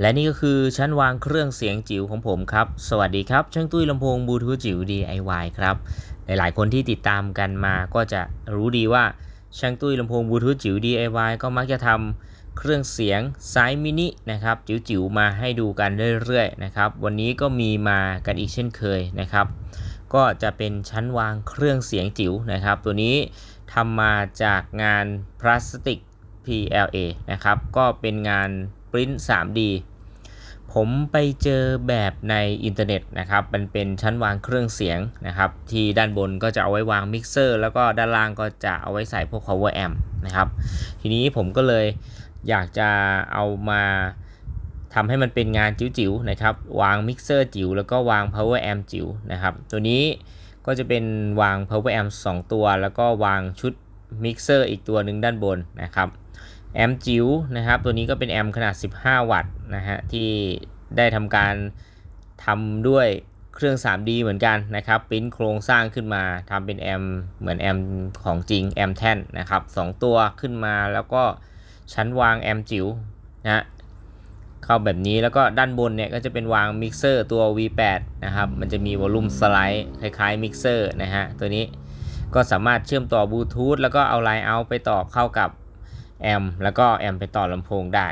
และนี่ก็คือชั้นวางเครื่องเสียงจิ๋วของผมครับ สวัสดีครับ ช่างตุ้ยลำโพงบลูทูธจิ๋ว DIY ครับ หลาย ๆ คนที่ติดตามกันมาก็จะรู้ดีว่าช่างตุ้ยลำโพงบลูทูธจิ๋ว DIY ก็มักจะทำเครื่องเสียงไซส์มินินะครับ จิ๋ว ๆ มาให้ดูกันเรื่อย ๆ นะครับ วันนี้ก็มีมากันอีกเช่นเคยนะครับ ก็จะเป็นชั้นวางเครื่องเสียงจิ๋วนะครับ ตัวนี้ทำมาจากงานพลาสติก PLA นะครับ ก็เป็นงาน ปริ้น 3D ผมไปเจอแบบในอินเทอร์เน็ตนะครับ มันเป็นชั้นวางเครื่องเสียงนะครับ ที่ด้านบนก็จะเอาไว้วางมิกเซอร์แล้วก็ด้านล่างก็จะเอาไว้ใส่พวก power amp นะครับ ทีนี้ผมก็เลยอยากจะเอามาทำให้มันเป็นงานจิ๋วๆนะครับ วางมิกเซอร์จิ๋วแล้วก็วาง power amp จิ๋วนะครับ ตัวนี้ก็จะเป็นวาง power amp 2 ตัว แล้วก็วางชุดมิกเซอร์อีกตัวหนึ่งด้านบนนะครับ แอมจิ๋วนะครับ ตัวนี้ก็เป็นแอมขนาด 15 วัตต์นะฮะที่ได้ทำการทำด้วยเครื่อง 3D เหมือนกันนะครับปริ้นโครงสร้างขึ้นมาทำเป็นแอมเหมือนแอมของจริงแอมแท่นนะครับสองตัวขึ้นมาแล้วก็ชั้นวางแอมจิ๋วนะฮะเข้าแบบนี้แล้วก็ด้านบนเนี่ยก็จะเป็นวางมิกเซอร์ตัว V8 นะครับมันจะมีวอลลุ่มสไลด์คล้ายๆมิกเซอร์นะฮะตัวนี้ก็สามารถเชื่อมต่อบลูทูธแล้วก็เอาไลน์เอาไปต่อเข้ากับ แอมแล้วก็แอมไปต่อลำโพงได้